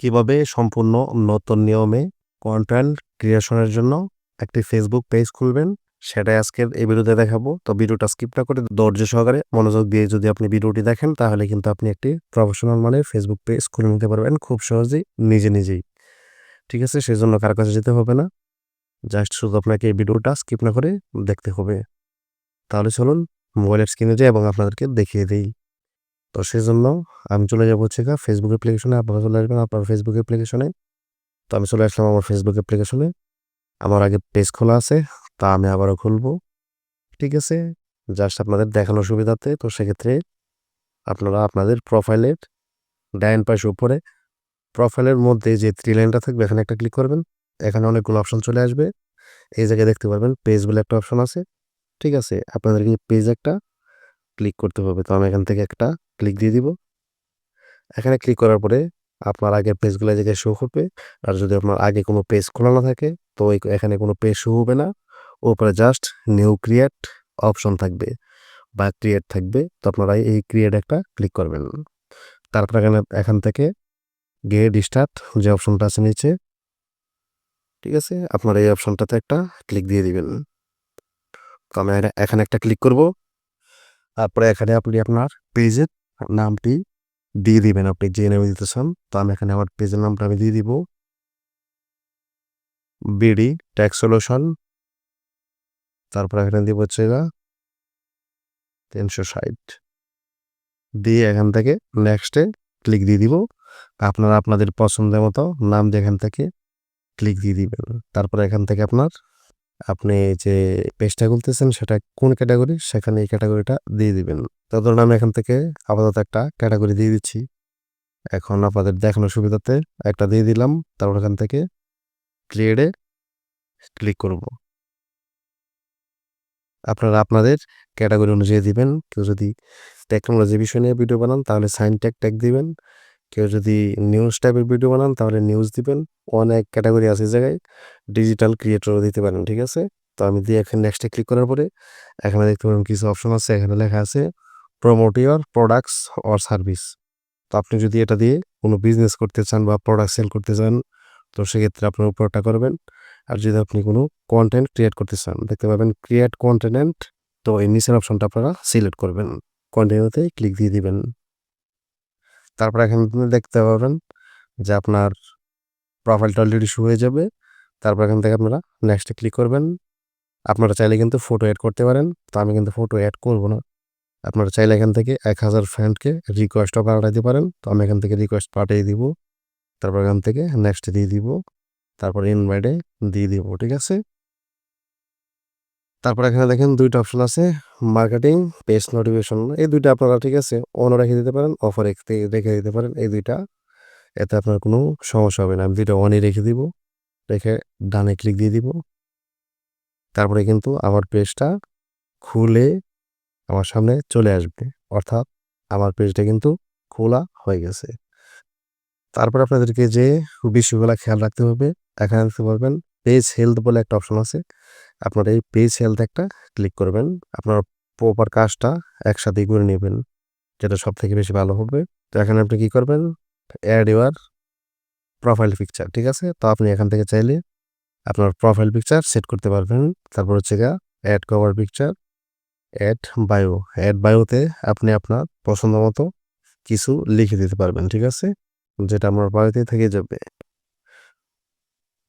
কীভাবে সম্পূর্ণ নতুন নিয়মে কন্টেন্ট ক্রিয়েশনের জন্য একটি ফেসবুক পেজ খুলবেন, সেটাই আজকের এই ভিডিওতে দেখাবো। তো ভিডিওটা স্কিপ না করে ধৈর্য সহকারে মনোযোগ দিয়ে যদি আপনি ভিডিওটি দেখেন, তাহলে কিন্তু আপনি একটি প্রফেশনাল মানের ফেসবুক পেজ খুলে নিতে পারবেন খুব সহজেই, নিজে নিজেই। ঠিক আছে? সেই জন্য কার কাছে যেতে হবে না। জাস্ট শুধু আপনাকে এই ভিডিওটা স্কিপ না করে দেখতে হবে। তাহলে চলুন মোবাইলের স্ক্রিনে যাই এবং আপনাদেরকে দেখিয়ে দিই। তো সেই জন্য আমি চলে যাব হচ্ছে গা ফেসবুক অ্যাপ্লিকেশনে আপনারা চলে আসবেন আপনার ফেসবুক অ্যাপ্লিকেশনে তো আমি চলে আসলাম আমার ফেসবুক অ্যাপ্লিকেশনে আমার আগে পেজ খোলা আছে, তা আমি আবারও খুলবো। ঠিক আছে? জাস্ট আপনাদের দেখানোর সুবিধাতে। তো সেক্ষেত্রে আপনারা আপনাদের প্রোফাইলের ডাইন পাশে উপরে প্রোফাইলের মধ্যে যে থ্রি লাইনটা থাকবে, এখানে একটা ক্লিক করবেন। এখানে অনেকগুলো অপশন চলে আসবে। এই জায়গায় দেখতে পারবেন পেজ বলে একটা অপশন আছে। ঠিক আছে? আপনাদেরকে পেজ একটা ক্লিক করতে হবে। তো আমি এখান থেকে একটা ক্লিক দিয়ে দিব। এখানে ক্লিক করার পরে আপনার আগের পেজগুলো জায়গায় শো হবে আর যদি আপনার আগে কোনো পেজ খোলা না থাকে, তো এখানে কোনো পেজ শো হবে না। ওপরে জাস্ট নিউ ক্রিয়েট অপশন থাকবে বা ক্রিয়েট থাকবে। তো আপনারা এই ক্রিয়েট একটা ক্লিক করবেন। তারপর এখানে, এখান থেকে গেট স্টার্ট যে অপশনটা আছে নিচে, ঠিক আছে? আপনার এই অপশনটাতে একটা ক্লিক দিয়ে দিবেন। তো আমি এখানে একটা ক্লিক করব। তারপরে এখানে আপনি আপনার পেজের নামটি দিয়ে দিবেন। আপনি যে নামে দিতে চান, তো আমি এখানে আমার পেজের নামটা আমি দিয়ে দিব। BD tax solution. তারপর এখানে দিব হচ্ছে তিনশো ষাট। দিয়ে এখান থেকে নেক্সটে ক্লিক দিয়ে দিব। আপনারা আপনাদের পছন্দের মতো নাম দিয়ে এখান থেকে ক্লিক দিয়ে দিবেন। তারপর এখান থেকে আপনার আপনি যে পেজটা খুলতেছেন সেটা কোন ক্যাটাগরি? সেখানে এই ক্যাটাগরিটা দিয়ে দিবেন। তো ধরুন আমি এখান থেকে আপাতত একটা ক্যাটাগরি দিয়ে দিচ্ছি। এখন আপনাদের দেখানোর সুবিধাতে একটা দিয়ে দিলাম। তারপর এখান থেকে ক্রিয়েটে ক্লিক করব। আপনারা আপনাদের ক্যাটাগরি অনুযায়ী দিবেন। কেউ যদি টেকনোলজি বিষয় নিয়ে ভিডিও বানান তাহলে সাইন ট্যাগ ট্যাগ দিবেন। কেউ যদি নিউজ টাইপের ভিডিও বানান, তাহলে নিউজ দিবেন। অনেক ক্যাটাগরি আছে জায়গায়। ডিজিটাল ক্রিয়েটরও দিতে পারেন, ঠিক আছে? তো আমি দিয়ে এখানে নেক্সটে ক্লিক করার পরে, এখানে দেখতে পারেন কিছু অপশন আছে। এখানে লেখা আছে promote your products or service তো আপনি যদি এটা দিয়ে কোনো বিজনেস করতে চান বা প্রোডাক্ট সেল করতে চান, তো সেক্ষেত্রে আপনার উপরটা করবেন। আর যদি আপনি কোনো কন্টেন্ট ক্রিয়েট করতে চান, দেখতে পাবেন ক্রিয়েট কন্টেন্ট তো এই নিচের অপশনটা আপনারা সিলেক্ট করবেন। কন্টিনিউতে ক্লিক দিয়ে দিবেন। তারপর এখানে দেখতে পাবেন যে আপনার প্রোফাইলটা অলরেডি শো হয়ে যাবে। তারপর এখান থেকে আপনারা নেক্সটে ক্লিক করবেন। আপনারা চাইলে কিন্তু ফটো অ্যাড করতে পারেন। তো আমি কিন্তু ফটো অ্যাড করব না। আপনারা চাইলে এখান থেকে এক হাজার ফ্রেন্ডকে রিকোয়েস্টও পাঠাতে পারেন। তো আমি এখান থেকে রিকোয়েস্ট পাঠিয়ে দিব। তারপর এখান থেকে নেক্সট দিয়ে দিব। তারপর ইনভাইটে দিয়ে দিব, ঠিক আছে? তারপর এখানে দেখেন দুইটা অপশন আছে মার্কেটিং পেজ নোটিফিকেশন এই দুইটা আপনারা ঠিক আছে অন রেখে দিতে পারেন অফার রেখে দিতে পারেন, এই দুইটা। এতে আপনার কোনো সমস্যা হবে না, আমি দুইটা অনই রেখে দিব, রেখে ডানে ক্লিক দিয়ে দিব। তারপরে কিন্তু আমার পেজটা খুলে আমার সামনে চলে আসবে, অর্থাৎ আমার পেজটা কিন্তু খোলা হয়ে গেছে। তারপর আপনাদেরকে যে বিষয়গুলো খেয়াল রাখতে হবে, এখানে দেখতে পারবেন পেজ হেলথ বলে একটা অপশন আছে। আপনার এই পেজ হেলথ একটা ক্লিক করবেন। আপনার প্রপার কাজটা একসাথেই করে নেবেন, যেটা সব থেকে বেশি ভালো হবে। তো এখানে আপনি কী করবেন? অ্যাড ইউর প্রোফাইল পিকচার ঠিক আছে? তো আপনি এখান থেকে চাইলে আপনার প্রোফাইল পিকচার সেট করতে পারবেন। তারপর হচ্ছে গা add cover picture add bio add বায়োতে আপনি আপনার পছন্দ মতো কিছু লিখে দিতে পারবেন, ঠিক আছে? যেটা আমার বায়োতে থেকে যাবে।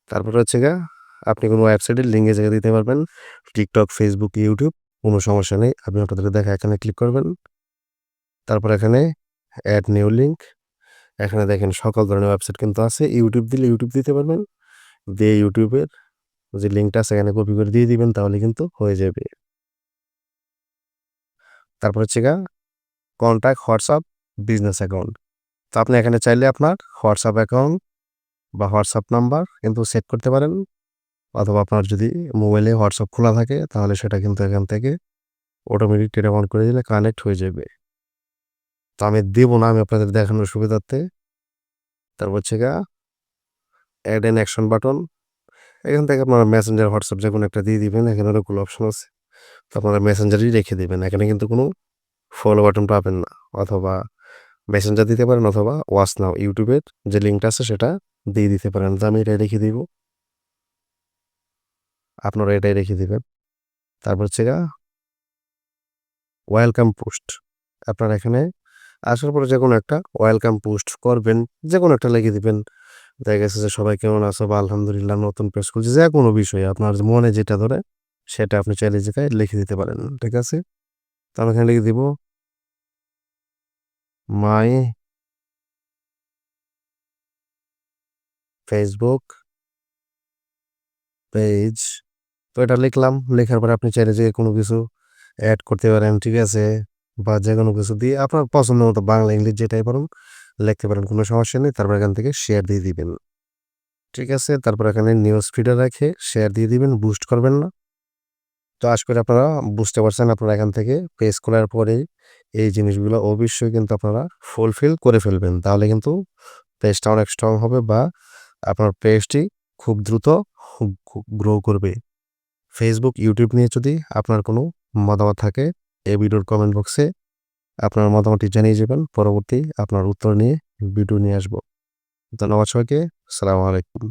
তারপর হচ্ছে গা আপনি কোনো ওয়েবসাইটের লিঙ্কে জায়গা দিতে পারবেন। টিকটক ফেসবুক ইউটিউব কোনো সমস্যা নেই। আপনি আপনাদের দেখা এখানে ক্লিক করবেন। তারপর এখানে অ্যাড নিউ লিঙ্ক এখানে দেখেন সকল ধরনের ওয়েবসাইট কিন্তু আছে। ইউটিউব দিলে ইউটিউব দিতে পারবেন। দিয়ে ইউটিউবের যে লিঙ্কটা আছে, এখানে কপি করে দিয়ে দিবেন, তাহলে কিন্তু হয়ে যাবে। তারপর হচ্ছে গা কন্ট্যাক্ট হোয়াটসঅ্যাপ বিজনেস অ্যাকাউন্ট তো আপনি এখানে চাইলে আপনার হোয়াটসঅ্যাপ অ্যাকাউন্ট বা হোয়াটসঅ্যাপ নাম্বার কিন্তু সেট করতে পারেন। অথবা আপনার যদি মোবাইলে হোয়াটসঅ্যাপ খোলা থাকে, তাহলে সেটা কিন্তু এখান থেকে অটোমেটিক টেটা অন করে দিলে কানেক্ট হয়ে যাবে। তো আমি দেবো না, আমি আপনাদের দেখানোর সুবিধার্থে। তারপর হচ্ছে গা অ্যাড এন অ্যাকশন বাটন এখান থেকে আপনারা মেসেঞ্জার হোয়াটসঅ্যাপ যে কোনো একটা দিয়ে দিবেন, এখানে অনেকগুলো অপশন আছে। তো আপনারা মেসেঞ্জারই রেখে দেবেন, এখানে কিন্তু কোনো ফলো বাটন পাবেন না। অথবা মেসেঞ্জার দিতে পারেন, অথবা ওয়াচ নাও ইউটিউবের যে লিঙ্কটা আছে, সেটা দিয়ে দিতে পারেন। তো আমি এটাই রেখে দিব। আপনারা এটাই রেখে দেবেন। তারপর হচ্ছে ওয়েলকাম পোস্ট আপনারা এখানে আসার পরে যে কোনো একটা ওয়েলকাম পোস্ট করবেন যে কোনো একটা লিখে দিবেন। দেখা গেছে যে সবাই কেমন আছো? বা আলহামদুলিল্লাহ, নতুন পেজ খুলছি যে কোনো বিষয়ে আপনার মনে যেটা ধরে, সেটা আপনি চাইলে জায়গায় লিখে দিতে পারেন, ঠিক আছে? তো আমি এখানে লিখে দিব মাই ফেসবুক পেজ এটা লিখলাম, লেখার পরে আপনি চাইলে যে কোনো কিছু অ্যাড করতে পারেন, ঠিক আছে? বা যে কোনো কিছু দিয়ে আপনার পছন্দ মতো বাংলা, ইংলিশ যেটাই পারেন লিখতে পারেন, কোনো সমস্যা নেই। তারপর এখান থেকে শেয়ার দিয়ে দিবেন। ঠিক আছে? তারপর এখানে নিউজ ফিডে রেখে শেয়ার দিয়ে দিবেন বুস্ট করবেন না। তো আশা করি আপনারা বুঝতে পারছেন, আপনারা এখান থেকে পেজ খোলার পরে এই জিনিসগুলো অবশ্যই কিন্তু আপনারা ফুলফিল করে ফেলবেন। তাহলে কিন্তু পেজটা অনেক স্ট্রং হবে বা আপনার পেজটি খুব দ্রুত গ্রো করবে। ফেসবুক ইউটিউব নিয়ে যদি আপনার কোনো মতামত থাকে, এই ভিডিওর কমেন্ট বক্সে আপনার মতামতটি জানিয়ে যাবেন। পরবর্তী আপনার উত্তর নিয়ে ভিডিও নিয়ে আসব। ধন্যবাদ সবাইকে। সালামু আলাইকুম।